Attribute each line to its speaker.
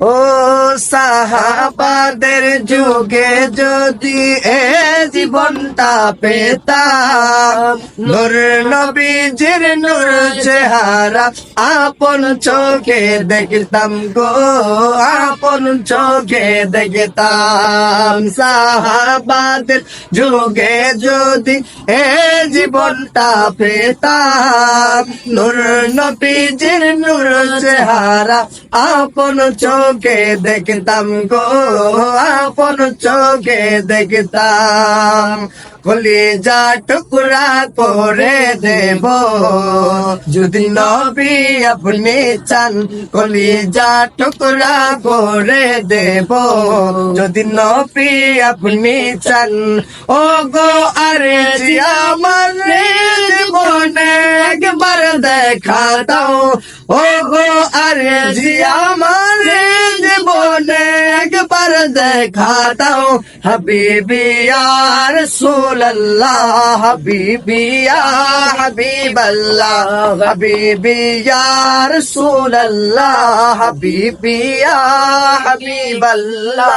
Speaker 1: ও সাহাবাদের যুগে যদি এ জীবনটা পেতাম, নূর নবীজির নূর চেহারা আপন চোখে দেখতাম গো, আপন চোখে দেখতাম। সাহাবাদের যুগে যদি এ জীবনটা পেতাম, নূর নবীজির নূর চেহারা আপন চোখে দেখতাম গো, আপন চোখে দেখতাম। কলিজা টুকরা করে দেব, যদি নবী আপনি চান, কলিজা টুকরা করে দেব। যদি নবী আপনি চান ও গো আরে আমার জীবনে একবার দেখা দাও। ও গো আরে জি আমার জীবনে একবার দেখা দাও। হাবিবি আর সুল্লাহ হাবিবি হাবিবাল্লাহ, হাবিবি আর সুল্লাহ হাবিবি হাবিবাল্লাহ।